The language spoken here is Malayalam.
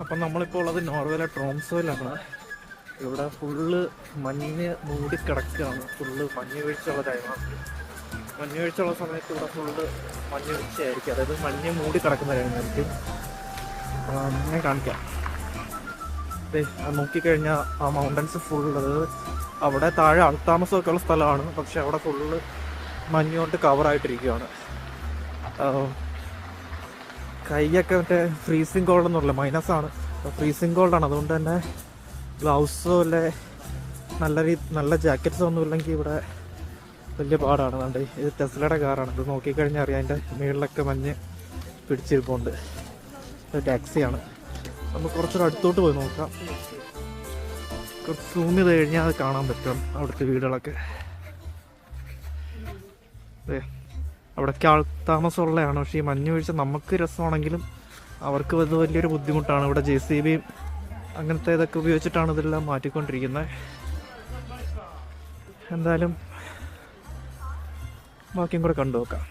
അപ്പം നമ്മളിപ്പോൾ ഉള്ളത് നോർവേയിലെ ട്രോംസോയിലാണ് ഇവിടെ ഫുള്ള് മഞ്ഞ് മൂടി കിടക്കുകയാണ്. ഫുള്ള് മഞ്ഞ് വീഴ്ചയുള്ള ടൈമാണ് മഞ്ഞ് വീഴ്ചയുള്ള സമയത്ത് ഇവിടെ ഫുള്ള് മഞ്ഞ് വീഴ്ചയായിരിക്കും. അതായത് മഞ്ഞ് മൂടി കിടക്കുന്ന ടൈമായിരിക്കും ഞാൻ കാണിക്കാം. നോക്കിക്കഴിഞ്ഞാൽ ആ മൗണ്ടൻസ് ഫുള്ള് അവിടെ താഴെ ആൾത്താമസമൊക്കെ ഉള്ള സ്ഥലമാണ്. പക്ഷെ അവിടെ ഫുള്ള് മഞ്ഞുകൊണ്ട് കവറായിട്ടിരിക്കുകയാണ് കൈയൊക്കെ മറ്റേ ഫ്രീസിങ് കോൾഡ് എന്നുള്ള മൈനസ് ആണ്. ഫ്രീസിങ് കോൾഡ് ആണ്. അതുകൊണ്ട് തന്നെ ഗ്ലൗസോ അല്ലെ നല്ല രീ നല്ല ജാക്കറ്റ്സോ ഒന്നും ഇല്ലെങ്കിൽ ഇവിടെ വലിയ പാടാണ്. കണ്ടേ ഇത് ടെസ്ലയുടെ കാറാണ് ഇത് നോക്കിക്കഴിഞ്ഞാൽ അറിയാം. അതിന്റെ മുകളിലൊക്കെ മഞ്ഞ് പിടിച്ചിരിപ്പുണ്ട്. ഇത് ടാക്സിയാണ് നമുക്ക് കുറച്ചൊരു അടുത്തോട്ട് പോയി നോക്കാം. കുറച്ച് സൂം ചെയ്ത് കഴിഞ്ഞാൽ അത് കാണാൻ പറ്റും അവിടുത്തെ വീടുകളൊക്കെ. അവിടേക്ക് ആൾ താമസമുള്ളതാണ്. പക്ഷേ ഈ മഞ്ഞ് വീഴ്ച നമുക്ക് രസമാണെങ്കിലും അവർക്ക് അത് വലിയൊരു ബുദ്ധിമുട്ടാണ്. ഇവിടെ ജെ സി ബിയും അങ്ങനത്തെ ഇതൊക്കെ ഉപയോഗിച്ചിട്ടാണ് ഇതെല്ലാം മാറ്റിക്കൊണ്ടിരിക്കുന്നത്. എന്തായാലും ബാക്കിയും കൂടെ കണ്ടു നോക്കാം